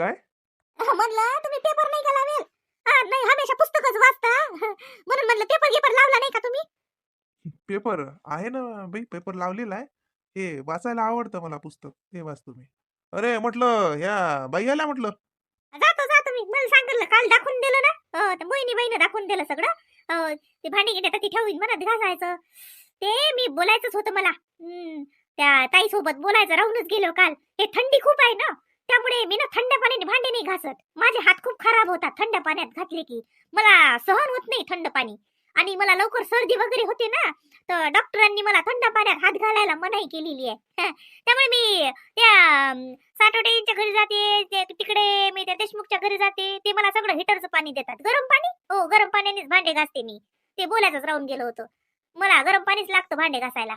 काय? म्हणलं तुम्ही पेपर नाही का लावेल? हा, नाही हमेशा पुस्तकच वाचता. म्हणून म्हणलं पेपर पेपर लावला नाही का तुम्ही? पेपर आहे ना बाई पेपर लावलेला आहे. हे वाचायला आवडतं मला पुस्तक हे वाचतो मी अरे म्हटलं ह्या बाई आल्या म्हटलं. जातो जातो मी. मला सांगितलं काल दाखवून दिलं ना? अं, त्या मोहिनी बाईनं दाखवून दिलं सगळं. अं, ते भांडी आता ती ठेवीन म्हणत घासायचं. ते मी बोलायचंच होतं मला. हम्म, त्या ताई सोबत बोलायचं राहूनच गेलो काल. हे थंडी खूप आहे ना. त्यामुळे मी ना थंड पाण्याने भांडे नाही घासत. माझे हात खूप खराब होतात थंड पाण्यात घातले की. मला सहन होत नाही थंड पाणी. आणि मला लवकर सर्दी वगैरे होते ना तर डॉक्टरांनी मला थंड पाण्यात हात घालायला मनाई केलेली आहे. त्यामुळे मी त्या अं, साठवडेंच्या घरी जाते तिकडे मी त्या देशमुखच्या घरी जाते ते मला सगळं हिटरचं पाणी देतात. गरम पाणी? हो गरम पाण्यानेच भांडे घासते मी. ते बोलायचंच राहून गेलो होतो. मला गरम पाणीच लागतं भांडे घासायला.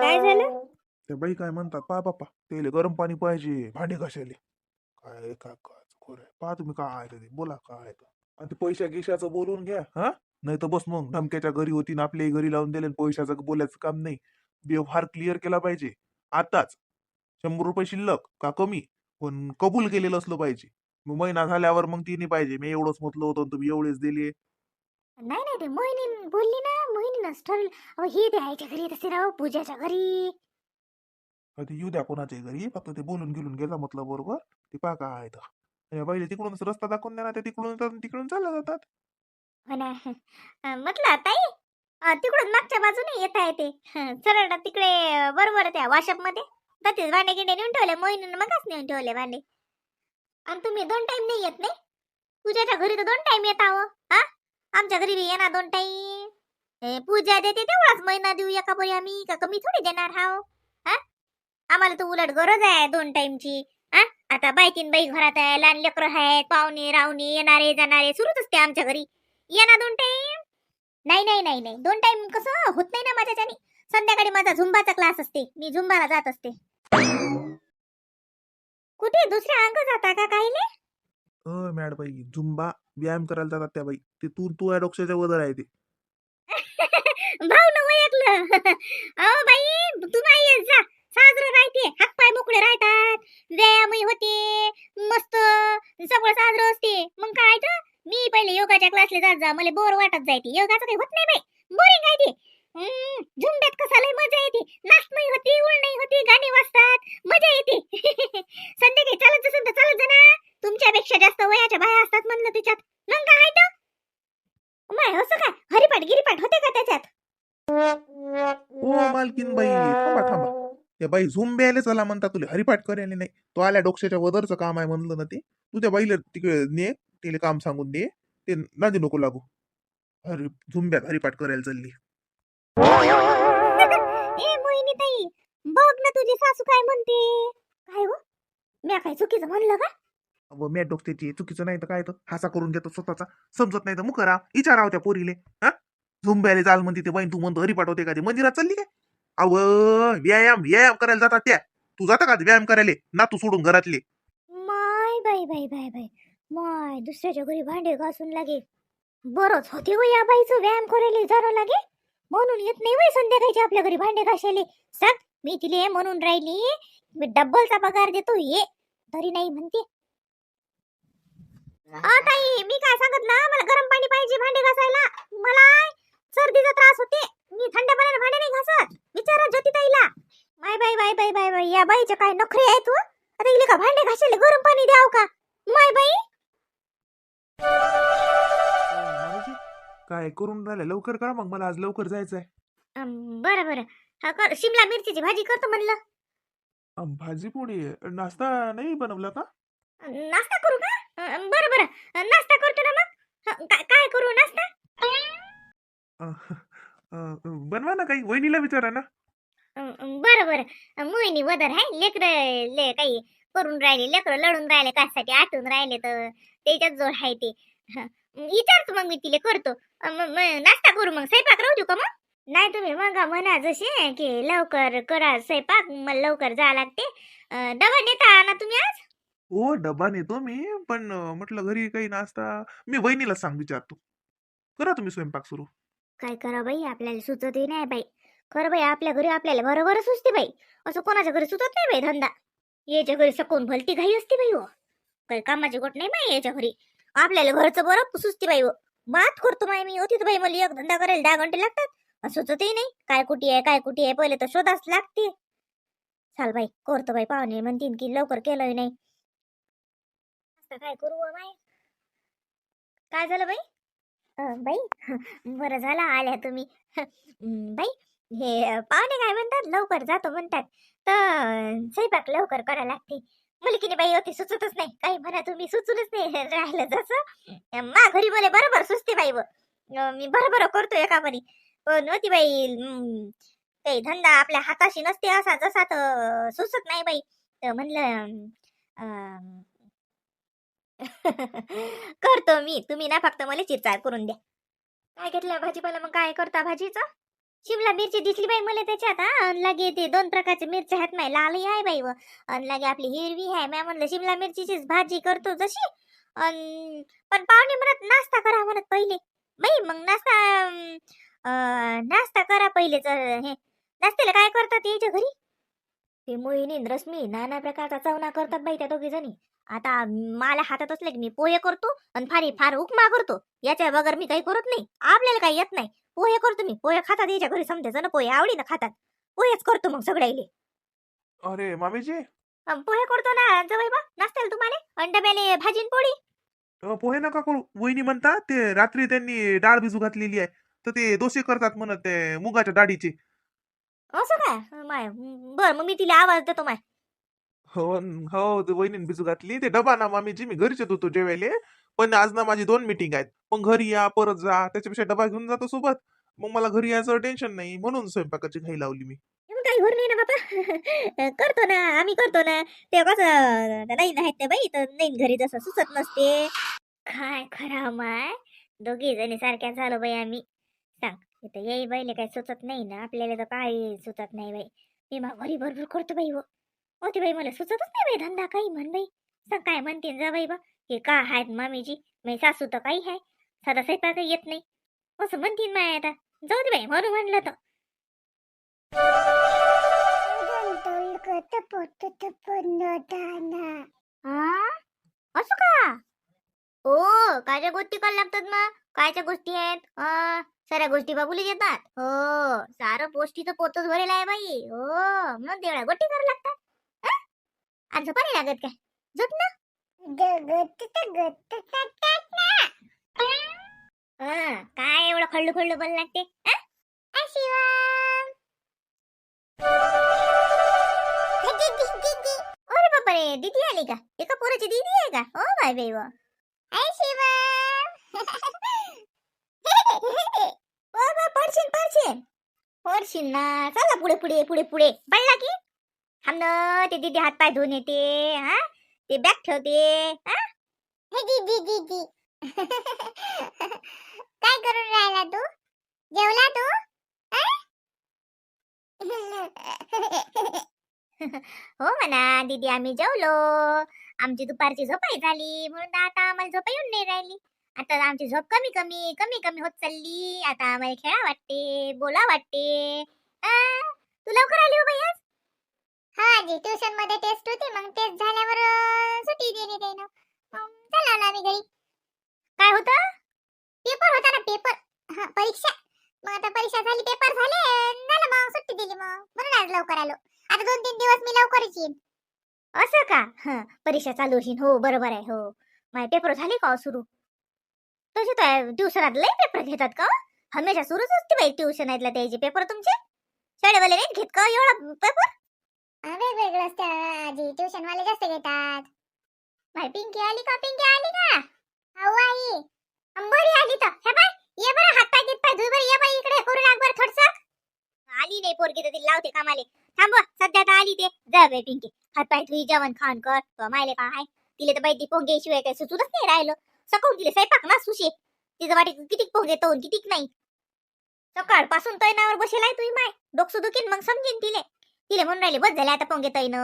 काय झालं? त्या बाई काय म्हणतात पा बाप्पा त्याला गरम पाणी पाहिजे भांडे घासायले. काय काय काय पहा तुम्ही काय आहे ते बोला काय ते. आणि ते पैशा गिशाचं बोलून घ्या हा? नाही तर बस मग धमक्याच्या घरी होती ना आपल्याही घरी लावून दिले पैशाचं बोलायचं काम नाही. व्यवहार क्लिअर केला पाहिजे. आताच. शंभर रुपये शिल्लक का कमी? पण कबूल केलेलं असलं पाहिजे. मग महिना झाल्यावर मग तिने पाहिजे. मी एवढंच म्हटलं होतं तुम्ही एवढेच दिले. नाही नाही ते मोहिनी बोलली ना मोहिनीनंच ठरलं ही घरी तसे राव पूजाच्या घरी. ते येऊ द्या कोणाच्या घरी. फक्त ते बोलून गेलून गेला म्हटलं बरोबर ते पहा का आहे तर. तिकडूनच रस्ता दाखवून द्या ना ते तिकडून येतात, तिकडून चालल्या जातात. हो ना. म्हटलं ताई तिकडून मागच्या बाजूने येत आहे ते. सरळ तिकडे बरोबर त्या वाशपमध्ये. तसेच भांडे गिंडे नेऊन ठेवले मोहिनीनं मगच नेऊन ठेवले भांडे. आणि तुम्ही दोन टाइम नाही येत नाही? पूजाच्या घरी तर दोन टाइम येत आहो. हा आमच्या घरी बी येणार दोन टाइम पूजा देते तेवढाच महिना देऊ एका परी आम्ही का कमी थोडी देणार हाव? हा आम्हाला तर उलट गरज आहे दोन टाइमची हा आता बायकीन बाई घरात आहे लहान लेकरं आहेत पाहुणे रावणे येणारे जाणारे सुरूच असते आमच्या घरी. या ना दोन टाइम नाही नाही नाही नाही. दोन टाइम कसं? होत नाही ना माझ्याच्यानी. संध्याकाळी माझा झुंबाचा क्लास असते. मी झुंबाला जात असते. कुठे? दुसऱ्या अंग जाता का काहीले मॅड बाई झुंबा व्यायाम करायला जातात त्या बाई. ते तू तू या डोक्याच्या वदर आहे ते. भाऊ न ऐकलं अहो बाई तू नाही जा. साजरं राहते. हातपाय मोकळे राहतात. व्यायामही होते. मस्त सगळं साजरं असते. मग काय तर मी पहिले योगाच्या क्लासला जात जा. मला बोर वाटत जायते योगाचं काही होत नाही बाई. बोरिंग आहे ते. हम्म, झुंब्यात कसा लय मजा येते. नाच नाही होती उळ नाही होती गाणी त्या बाई झुंब्याले चला म्हणता तुला हरिपाठ करायला नाही. तो आल्या डोक्याच्या वदरचं काम आहे म्हणलं ना ते. तू त्या बाईला तिकडे ने तिला काम सांगून दे. ते नादी नको लागू. हरी झुंब्यात हरिपाठ करायला चालली. बघ ना तुझी सासू काय म्हणते. काय हो? काय चुकीचं म्हणलं का? मॅट डोक्याची चुकीचं नाही तर काय तर? हासा करून देतो स्वतःचा. समजत नाही तर मुकरा विचाराव त्या पोरीले. हा? झुंब्याले चाल म्हणते ते बाईन तू म्हणतो हरिपाठ होते का ते? मंदिरात चालली काय? अव व्यायाम व्यायाम करायला जातात त्या. तू जाता का व्यायाम करायला? ना तू सोडून घरातले. माय बाई बाई बाई बाई. माय दुसऱ्याच्या घरी भांडे घासून लागे. बरंच होते हो या बाईचं व्यायाम करायला जाणं लागे. म्हणून येत नाही वय संध्याकाळची आपल्या घरी भांडे घासायले. सांग मी तिले म्हणून राहिली मी डब्बलचा पगार देतो ये. तरी नाही म्हणते. ताई मी काय सांगितलं मला गरम पाणी पाहिजे भांडे घासायला. मला सर्दीचा त्रास होते. मी थंड पाण्याने भांडे नाही घासत. विचारा ज्योती ताईला bye bye bye bye bye bye. या बाईचे काय नखरे आहेत हो आता इले का भांडे घासायला गरम पाणी द्याव का? माय बाई. काय करून राहिले लवकर करा मग. मला आज लवकर जायचंय. बरं बरं. हा कर. शिमला मिरचीची भाजी करतो म्हणलं. अं, भाजी पोळी नाश्ता नाही बनवला का? नाश्ता करू का? अं, बरं बरं. अं, नाश्ता करतो ना मग. हं, काय काय करू नाश्ता? अं, अं, बनवा ना काही. वहिनीला विचारा ना. अं, बरं बरं. मोहिनी वदर आहे लेकर ले काही करून राहिले. लेकर लढून राहिले. कशासाठी आटून राहिले तर. त्याच्यात जोड आहे ते. हं, विचारतो मग मी तिला करतो. अं, म- म- नाश्ता करू मग? स्वयंपाक राहू देऊ का मग? नाही तुम्ही मग म्हणा जसे की लवकर करा स्वयंपाक. मला लवकर जा लागते. अं, डबा नेता ना तुम्ही आज? हो डबा नेतो मी. पण अं, म्हटलं घरी काही नाश्ता. मी वहिनीला सांग विचारतो. करा तुम्ही स्वयंपाक सुरू. काय करा बाई आपल्याला सुचतही नाही बाई. खरं बाई आपल्या घरी आपल्याला बरोबर सुचते बाई. असं कोणाच्या घरी सुचत नाही बाई धंदा. याच्या घरी सकून भलती घाई असते बाई हो. काही कामाची गोट नाही बाई याच्या घरी. आपल्याला घरचं बरं सुचते बाई हो. मात करतो माय मी. होती बाई मला एक धंदा करायला दहा घंटे लागतात. सुचतही नाही. काय कुठे आहे काय कुठे आहे पहिले तर शोधाच लागते. चाल बाई करतो बाई पाहुणे म्हणतीन की लवकर केलंय नाही. काय करू हो माय? काय झालं बाई? बाई बरं झालं आल्या तुम्ही. बाई हे पाहुणे काय म्हणतात? लवकर जातो म्हणतात. तर स्वयंपाक लवकर करा लागते. मुलकीने बाई होती सुचतच नाही. काही म्हणा तुम्ही सुचूनच नाही राहिलं जसं. मा घरी बोले बरोबर सुचते बाई व. मी बरोबर करतो एका परी. पण होती बाई काही धंदा आपल्या हाताशी नसते असा जसा तर सुचत नाही बाई. तर म्हणलं करतो मी. तुम्ही ना फक्त मला चिरचार करून द्या. काय घेतलं भाजीपाला? मग काय करता भाजीचं? शिमला मिरची दिसली बाई मला त्याच्यात हा. लागे ते दोन प्रकारचे मिरच्या आहेत माय. लालही आहे बाई व. अन लागे आपली हिरवी आहे. मॅ म्हणलं शिमला मिरचीचीच भाजी करतो जशी. अन पण पाहुणे म्हणत नाश्ता करा म्हणत पहिले. बाई मग नाश्ता नाश्ता करा पहिले हे. नाश्त्याला काय करतात यायच्या घरी? ते मोहिनी रश्मी नाना प्रकारचा चवना करतात बाई त्या दोघी जणी आता मला हातात असले की मी पोहे करतो आणि फारी फार उपमा करतो. याच्या बगर मी काही करत नाही. आपल्याला काही येत नाही. पोहे करतो मी. पोहे खातात याच्या घरी समजे जण पोहे आवडीनं खातात. पोहेच करतो मग सगळ्याले अरे मामीजी? पोहे करतो ना जवळ बा नाश्त्याला तुम्हाला? अंडब्याले भाजीन पोळी. पोहे नका करू. वहिनी म्हणतात ते रात्री त्यांनी डाळ भिजू घातलेली आहे. तर ते डोसे करतात म्हणत ते मुगाच्या डाळीचे. असं काय? माय बर मग मी तिला आवाज देतो माय. हो न- हो ते वहिनीने भिजू घातली. ते डबा ना मामीजी मी घरीच येत होतो जेवायले. पण आज ना माझी दोन मिटिंग आहेत. मग घरी या परत जा. त्याच्यापेक्षा डबा घेऊन जातो सोबत. मग मला घरी यायचं टेन्शन नाही. म्हणून स्वयंपाकाची घाई लावली मी. मग काही घर नाही ना बाबा करतो ना आम्ही करतो ना. ते कसं नाही नाहीत ते बाई. तर नाही घरी जसं सुचत नसते. काय खरा माय? दोघी जणी सारख्या झालो बाई आम्ही. सांग इथं येई बाईले काय सुचत नाही ना. आपल्याला तर काही सुचत नाही बाई. मी मा घरी भरपूर करतो बाई हो. होती बाई मला सुचतच नाही बाई धंदा काही म्हण बाई सांग काय म्हणते जा बाई बा. हे का आहेत मामीजी? मी सासू तर काही आहे. साधा स्वयंपाक येत नाही. असं म्हणतीन माय आता. जाऊ दे बाई म्हणून म्हणलं तर. असं का? ओ कायच्या गोष्टी करायला लागतात मग? कायच्या गोष्टी आहेत? अं, साऱ्या गोष्टी बाबूला येतात. हो सारं पोष्टीचं पोतच भरेल आहे बाई. हो मग देवळ्या गोष्टी करायला लागतात. आज झोपा नाही लागत काय? झोप ना. हं, काय एवढं खल्लू खल्लू बोल लागते? हं? आ, शिवम अरे बापरे दीदी आली का? एका पोराची दीदी आहे का? ओ बाय बाई व. आय शिवम बा पडशील पडशील. पडशील ना. चला पुढे पुढे पुढे पुढे. पडला की. थांब ना ते दीदी हात पाय धुवून येते हा? ते बॅग ठेवते हा? दीदी दीदी. काय करून राहिला तू? जेवला तू? हो म्हणा दीदी आम्ही जेवलो. आमची दुपारची झोपाई झाली म्हणून आता आम्हाला झोप येऊन नाही राहिली. आता आमची झोप कमी कमी कमी कमी होत चालली. आता आम्हाला खेळा वाटते बोला वाटते. तू लवकर आली हो बाई आज? हा आजी ट्युशनमध्ये टेस्ट होती मग टेस्ट झाल्यावर सुट्टी दिली त्यानं चला आलो आम्ही घरी. काय होतं? पेपर होता ना पेपर हा परीक्षा. मग आता परीक्षा झाली पेपर झाले झालं मग सुट्टी दिली मग. म्हणून आज लवकर आलो. आता दोन तीन दिवस मी लवकरच येईन. असं का? हा परीक्षा चालू होईल हो बरोबर आहे हो. माझे पेपर झाले का हो सुरू? तसे तर ट्युशनात लय पेपर घेतात का हो? हमेशा सुरूच असते बाई ट्युशन आहेत त्याचे पेपर तुमचे. शाळेवाले नाहीत घेत का एवढा पेपर वेगवेगळं असते आजी ट्युशन वाले जास्त घेतात. बाय पिंकी आली का? पिंकी आली का? अहो आई अंबोरी आली तर. हे बाय ये बरं हात पाय घेत पाय धुई बरं ये बाई इकडे करू लाग बरं थोडसं. आली नाही पोरगी तर तिला लावते कामाले. थांब सध्या तर आली ते. जा बाई पिंकी हात पाय धुई जेवण खाण कर. तो मायले काय तिला तर बाई ती पोंगे शिवाय काय सुचूनच नाही राहिलं. सकाळून तिला स्वयंपाक ना सुशे. तिचं वाटे कितीक पोंगे तोन कितीक नाही. सकाळपासून तैनावर बसेलाय तुई माय. डोकसुदुकीन मग समजेन तिले. तिले म्हणून राहिले बस झाले आता पोंगे तैन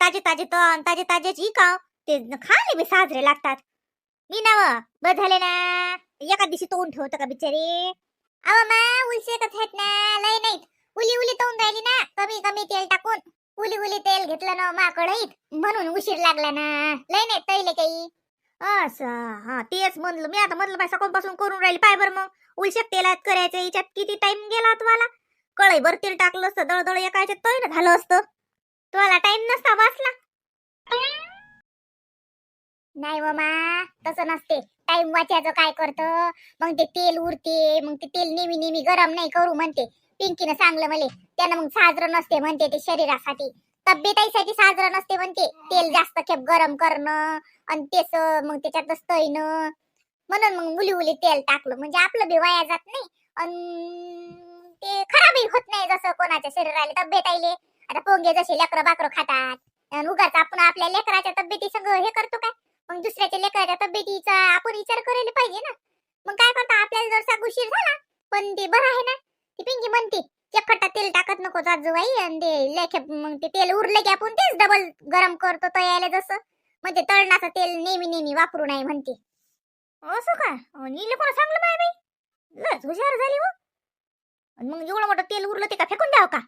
ताजे ताजे तण ताजे ताजेच इकाव ते खाले बी साजरे लागतात. मी नाव बस झाले ना एका दिवशी तोंड ठेवतो का बिचारे? अव मा उलसे आहेत ना लय नाहीत. उली उली तोंड राहिली ना कमी कमी तेल टाकून. उली उली तेल घेतलं ना माकडीत म्हणून उशीर लागला ना. लय नाही तैले काही. असं हा तेच म्हणलं. मी आता म्हणलं बाय सकाळपासून करून राहिली पाय बरं मग. उलशक तेलात करायचं याच्यात किती टाइम गेला तुम्हाला कळई भर तेल टाकलं असतं दळदळ एका याच्यात तळी ना झालं असतं. तुम्हाला टाइम नसता वाचला. नाही हो मा तसं नसते. टाइम वाचायचं काय करतं? मग ते तेल उरते मग ते तेल नेहमी नेहमी गरम नाही करू म्हणते. पिंकीनं सांगलं मला त्यानं मग साजरं नसते म्हणते ते शरीरासाठी. तब्येतीसाठी साजरं नसते म्हणते. तेल जास्त खेप गरम करणं आणि तेच मग त्याच्यातच तळीनं म्हणून मग मुली मुली तेल टाकलं. म्हणजे आपलं बी वाया जात नाही. आणि ते खराबही होत नाही जसं कोणाच्या शरीराला तब्येत आले आता पोंगे जसे लेकरं बाकर खातात उगाच आपण आपल्या लेकराच्या तब्येती सगळं हे करतो काय? मग दुसऱ्याच्या लेकराच्या तब्येतीचा आपण विचार करायला पाहिजे ना. मग काय करतो आपल्याला जर उशीर झाला पण ते बरं आहे ना. ती पिंकी म्हणते चखट्टा तेल टाकत नको जाजूबाई आणि ते लेखे मग ते तेल उरले की आपण तेच डबल गरम करतो तयाला जसं. म्हणजे तळणाचं तेल नेहमी नेहमी वापरू नाही म्हणते. असं का? नील कोण सांगलं माय बाई? लस हुशार झाली हो. आणि मग एवढं मोठं तेल उरलं ते का फेकून द्यावं का?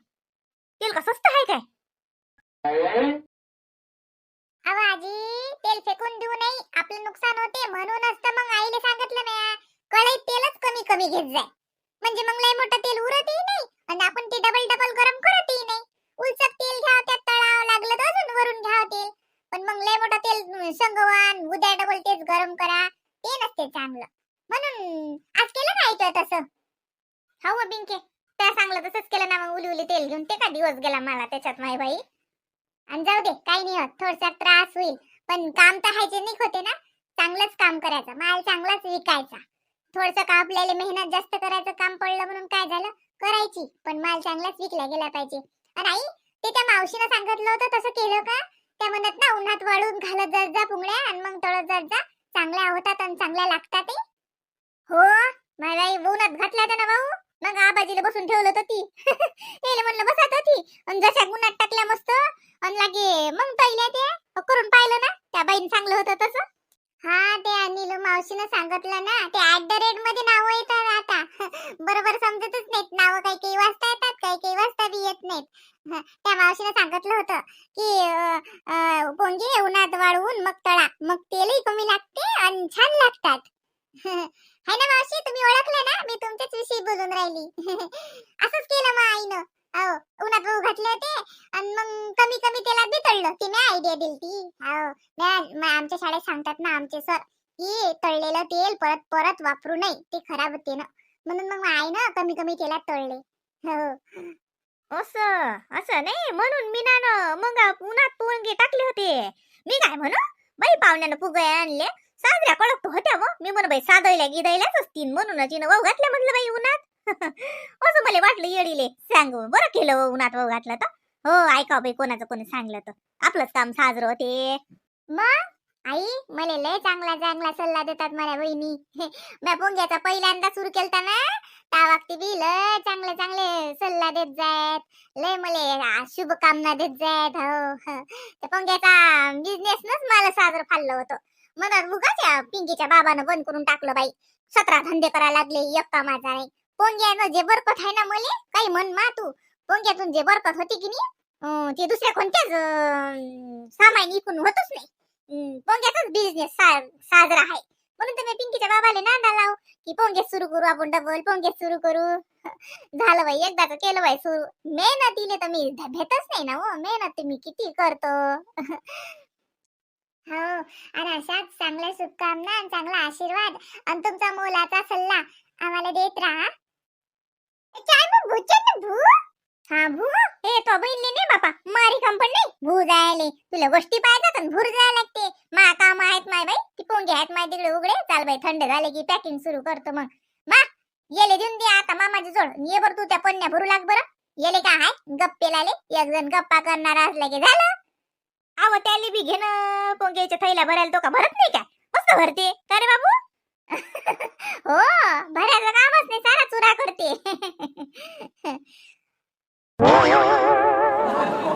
तेल का स्वस्त आहे काय? अहो आजी तेल फेकून देऊ नये आपलं नुकसान होते म्हणूनच तर मग आईने सांगितलं ना कढईत तेलच कमी कमी घेत जाय. म्हणजे मग लय मोठं तेल उरतही नाही आणि आपण ते डबल डबल गरम करतही नाही. उलचक तेल घ्यावं त्यात तळावं लागलं तर अजून वरून घ्यावं तेल. पण मग लय मोठं तेल संगवान उद्या डबल तेच गरम करा ते नसते चांगलं. म्हणून आज केलं काय तो तसं? हो मग बिंके. त्या सांगलं तसंच केलं ना मग उली उली तेल घेऊन. ते का दिवस गेला मला त्याच्यात माय बाई? आणि जाऊ दे काही नाही होत. थोडसा त्रास होईल. पण काम तर हायजेनिक होते ना. चांगलंच काम करायचं. माल चांगलाच विकायचा. थोडस का आपल्याला मेहनत जास्त करायचं काम पडलं म्हणून काय झालं? करायची. पण माल चांगलाच विकला गेला पाहिजे. आणि आई ते त्या मावशीनं सांगितलं होतं तसं केलं का? त्या म्हणत ना उन्हात वाळून घालत जात जा पुंगड्या आणि मग तळत जात जा. चांगल्या होतात आणि चांगल्या लागतात हो मला उन्हात घातल्या ना भाऊ? मग आबाजीला बसून ठेवलं होतं ती. त्याला म्हणलं बसत होती आणि जशा उन्हात टाकल्या मस्त. आणि लागे मग पहिले ते करून पाहिलं ना. त्या बाईन चांगलं होतं तसं. हा ते अनिल मावशीनं सांगितलं ना ते ऍट द रेटमध्ये नाव येतात आता. बरोबर समजतच नाहीत. नाव काही काही वाचता येतात काही काही वाचता बी येत नाहीत. त्या मावशीनं सांगितलं होतं की अं, पोंगे उन्हात वाळवून मग तळा. मग तेलही कमी लागते आणि छान लागतात. है ना मावशी? तुम्ही ओळखले ना? मी तुमच्याच विषयी बोलून राहिली. असंच केलं मग आईनं. हो उन्हात गहू घातले होते आणि मग कमी कमी तेलात बी तळलं ती आयडिया दिलती हो आमच्या शाळेत सांगतात ना आमचे सर की तळलेलं तेल परत परत वापरू नये. ते खराब होते ना. म्हणून मग आई ना कमी कमी तेलात तळले. हो. असं असं नाही. म्हणून मी ना मग उन्हात पोंगे टाकले होते. मी काय म्हणू? बाई पाहुण्यानं फुगे आणले. साजऱ्या कळकतो होत्या व मी म्हण बाई साधयल्या गिदयल्याच असतील म्हणून तिनं वाव घातल्या म्हटलं बाई उन्हात. असं मला वाटलं येडीले. सांगू बरं केलं उन्हात वाव घातलं तर. हो ऐका बाई कोणाचं कोणी सांगलं तर. आपलंच काम साजरं होते. मग? आई मला लय चांगला चांगला सल्ला देतात माझ्या बहिणी मी पोंग्याचा पहिल्यांदा सुरू केलता ना त्या वक्ती बी लय चांगले चांगले सल्ला देत जायत. लय मले शुभकामना देत जायत हो. हो. त्या पोंग्याचा बिझनेसनच मला साजर फाडलं होतं. म्हणून मुगाच्या पिंकीच्या बाबानं बंद करून टाकलं बाई. सतरा धंदे करायला लागले एक कामाचा नाही. पोंग्यानं जे बरकत आहे ना मले काही म्हण मा तू. पोंग्यातून जे बरकत होती की नाही अं, ते दुसऱ्या कोणत्याच सामान इकून होतच नाही. अं, पोंग्याचाच बिझनेस साजरा आहे. म्हणून तुम्ही पिंकीच्या बाबाले नांदा लाव की पोंगे सुरू करू आपण डबल पोंगे सुरू करू. झालं बाई एकदा तर केलं बाई सुरू. मेहनतीने तर मी भेटच नाही ना हो मेहनत मी किती करतो? हो. आणि अशाच चांगल्या शुभकामना आणि चांगला आशीर्वाद आणि तुमचा मोलाचा सल्ला आम्हाला देत राहा. काय मग भूचन भू? हा भू? हे तो बहिणी नाही बापा. मारी कंपनी नाही. भू जायले. तुला गोष्टी पाहिजे तर भूर जायला लागते. मा काम आहेत माय बाई. ती पोंगे आहेत माय तिकडे उघडे. चाल बाई थंड झाले की पॅकिंग सुरू करतो मग. मा येले देऊन दे आता मामाची जोड. ये बरं तू त्या पन्न्या भरू लाग बरं. येले का हाय? गप्पेलाले एक जण गप्पा करणार असला की झालं? आव त्याले बी घेणं पोंग्याच्या थैल्या भरायला तो का भरत नाही काय? मस्त भरते. का रे बाबू? हो भरायचं कामच नाही सारा चुरा करते.